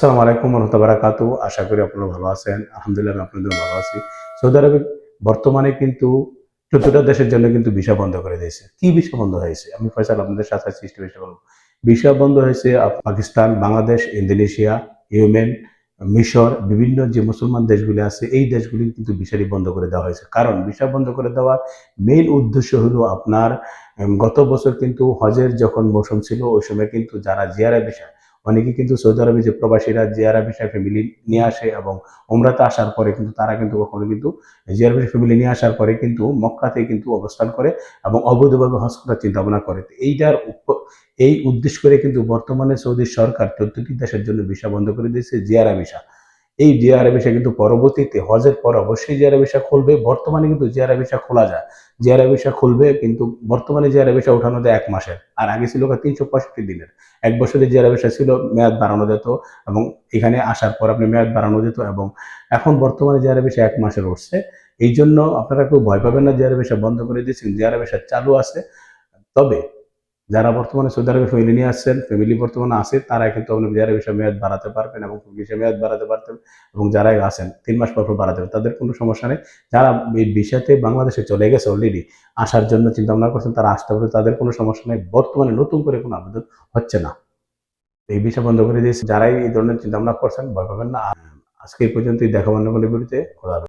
আসসালামু আলাইকুম রহমতুল্লাহ বারাকাতু আশা করি আপনারা ভালো আছেন। আলহামদুলিল্লাহ, আমি আপনাদের ভালো আছি। সৌদি আরবে বর্তমানে কিন্তু চতুর্থ দেশের জন্য কিন্তু ভিসা বন্ধ করে দিয়েছে। কি ভিসা বন্ধ হয়েছে? আমি ফয়সাল আপনাদের সাথে সৃষ্টি বিষয় বলব। ভিসা বন্ধ হয়েছে পাকিস্তান, বাংলাদেশ, ইন্দোনেশিয়া ইউমেন মিশর, বিভিন্ন যে মুসলমান দেশগুলি আছে, এই দেশগুলি কিন্তু ভিসাটি বন্ধ করে দেওয়া হয়েছে। কারণ ভিসা বন্ধ করে দেওয়ার মেইন উদ্দেশ্য হলো আপনার গত বছর কিন্তু হজের যখন মৌসুম ছিল, ওই সময় কিন্তু যারা জিয়ারা ভিসা অনেকে কিন্তু সৌদি আরবে যে প্রবাসীরা জিয়ারা বিষয় ফ্যামিলি নিয়ে আসে এবং ওমরাতে আসার পরে কিন্তু তারা কিন্তু কখনো কিন্তু জিয়ারা বিষয় ফ্যামিলি নিয়ে আসার পরে কিন্তু মক্কাতে কিন্তু অবস্থান করে এবং অবৈধভাবে হজ করার চিন্তা ভাবনা করে এইটার এই উদ্দেশ্য করে কিন্তু বর্তমানে সৌদি সরকার চোদ্দটি দেশের জন্য ভিসা বন্ধ করে দিয়েছে, জিয়ারা ভিসা। এই জিয়ারা ভিসা কিন্তু পরবর্তীতে, হজের পর অবশ্যই জিয়ারা ভিসা খুলবে। বর্তমানে কিন্তু জিয়ারা ভিসা খোলা যায়। জিয়ারা ভিসা খুলবে কিন্তু বর্তমানে জিয়ারা ভিসা ওঠানো যায় এক মাসের। আর আগে ছিল তিনশো পঁয়ষট্টি দিনের। এক বছরের জিয়ারা ভিসা ছিল মেয়াদ বাড়ানো যেত এবং এখানে আসার পর আপনি মেয়াদ বাড়ানো যেত এবং এখন বর্তমানে জিয়ারা ভিসা এক মাসের উঠছে। এই জন্য আপনারা কেউ ভয় পাবেন না জিয়ারা ভিসা বন্ধ করে দিয়েছেন। জিয়ারা ভিসা চালু আছে। তবে যারা বর্তমানে সৌদি আরবে ফ্যামিলি নিয়ে আসছেন ফ্যামিলি বর্তমানে আছে তারা কিন্তু আপনি জিয়ারা ভিসা মেয়াদ বাড়াতে পারবেন এবং ভিসা মেয়াদ বাড়াতে পারতেন এবং যারা আছেন, তিন মাস পর পর বাড়াতে পারবেন, তাদের কোনো সমস্যা নেই। যারা এই ভিসাতে বাংলাদেশে চলে গেছে অলরেডি আসার জন্য চিন্তা ভাবনা করছেন, তারা আসতে পারবে, তাদের কোনো সমস্যা নেই। বর্তমানে নতুন করে কোনো আবেদন হচ্ছে না। এই বিষয় বন্ধ করে দিয়েছে। যারাই এই ধরনের চিন্তা ভাবনা করছেন, ভয় পাবেন না। আজকে এই পর্যন্তই দেখাবো অন্য খোলা